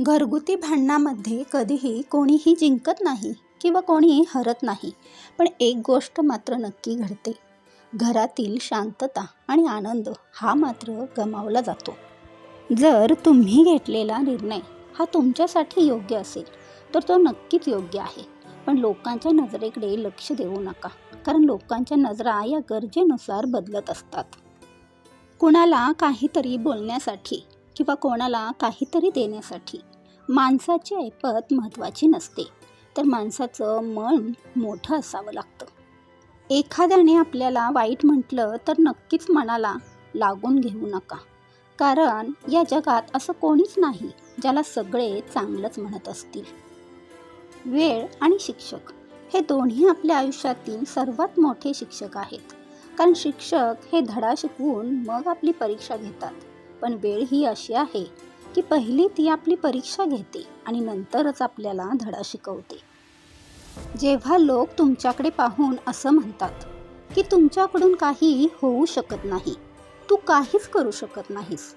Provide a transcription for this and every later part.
घरगुती भांडणामध्ये कधीही कोणीही जिंकत नाही किंवा कोणी हरत नाही. पण एक गोष्ट मात्र नक्की घडते. घरातील शांतता आणि आनंद हा मात्र गमावला जातो. जर तुम्ही घेतलेला निर्णय हा तुमच्यासाठी योग्य असेल तर तो नक्कीच योग्य आहे. पण लोकांच्या नजरेकडे लक्ष देऊ नका कारण लोकांच्या नजरा या गरजेनुसार बदलत असतात. कुणाला काहीतरी बोलण्यासाठी किंवा कोणाला काहीतरी देण्यासाठी माणसाची ऐपत महत्त्वाची नसते. तर माणसाचं मन मोठं असावं लागतं. एखाद्याने आपल्याला वाईट म्हटलं तर नक्कीच मनाला लागून घेऊ नका. कारण या जगात असं कोणीच नाही ज्याला सगळे चांगलंच म्हणत असतील. वेळ आणि शिक्षक हे दोन्ही आपल्या आयुष्यातील सर्वात मोठे शिक्षक आहेत. कारण शिक्षक हे धडा शिकवून मग आपली परीक्षा घेतात. पण वेळ ही अशी आहे की पहिली ती आपली परीक्षा घेते आणि नंतरच आपल्याला धडा शिकवते. जेव्हा लोक तुमच्याकडे पाहून असं म्हणतात की तुमच्याकडून काही होऊ शकत नाही तू काहीच करू शकत नाहीस.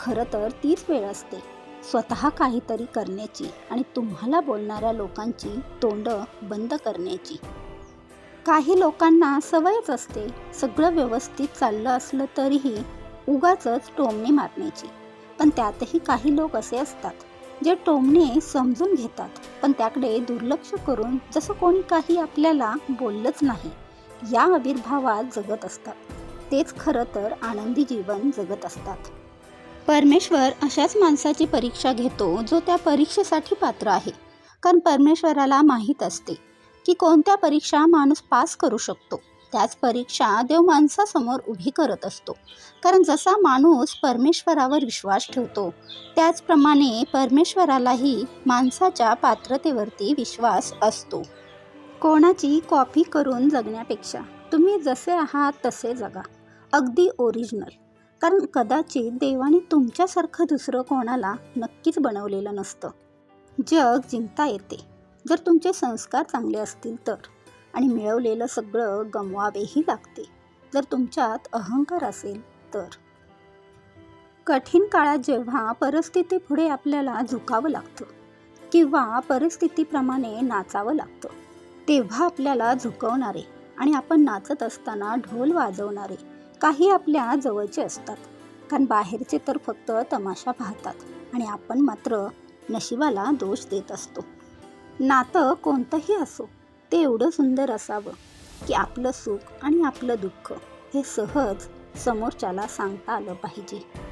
खरं तर तीच वेळ असते. स्वतः काहीतरी करण्याची आणि तुम्हाला बोलणाऱ्या लोकांची तोंडं बंद करण्याची. काही लोकांना सवयच असते सगळं व्यवस्थित चाललं असलं तरीही उगाचच टोमणे मारण्याची. पण त्यातही काही लोक असे असतात जे टोमणे समजून घेतात. पण त्याकडे दुर्लक्ष करून जसं कोणी काही आपल्याला बोललंच नाही या आविर्भावात जगत असतात. तेच खरं तर आनंदी जीवन जगत असतात. परमेश्वर अशाच माणसाची परीक्षा घेतो जो त्या परीक्षेसाठी पात्र आहे. कारण परमेश्वराला माहीत असते की कोणत्या परीक्षा माणूस पास करू शकतो. त्याच परीक्षा देव माणसासमोर उभी करत असतो. कारण जसा माणूस परमेश्वरावर विश्वास ठेवतो त्याचप्रमाणे परमेश्वरालाही माणसाच्या पात्रतेवरती विश्वास असतो. कोणाची कॉपी करून जगण्यापेक्षा तुम्ही जसे आहात तसे जगा. अगदी ओरिजिनल कारण कदाचित देवाने तुमच्यासारखं दुसरं कोणाला नक्कीच बनवलेलं नसतं. जग जिंकता येते. जर तुमचे संस्कार चांगले असतील तर. आणि मिळवलेलं सगळं गमवावेही लागते. जर तुमच्यात अहंकार असेल तर. कठीण काळात जेव्हा परिस्थितीपुढे आपल्याला झुकावं लागतं किंवा परिस्थितीप्रमाणे नाचावं लागतं तेव्हा आपल्याला झुकवणारे आणि आपण नाचत असताना ढोल वाजवणारे काही आपल्या जवळचे असतात. कारण बाहेरचे तर फक्त तमाशा पाहतात आणि आपण मात्र नशिबाला दोष देत असतो. नातं कोणतंही असो ते एवढं सुंदर असावं की आपलं सुख आणि आपलं दुःख हे सहज समोरच्याला सांगता आलं पाहिजे.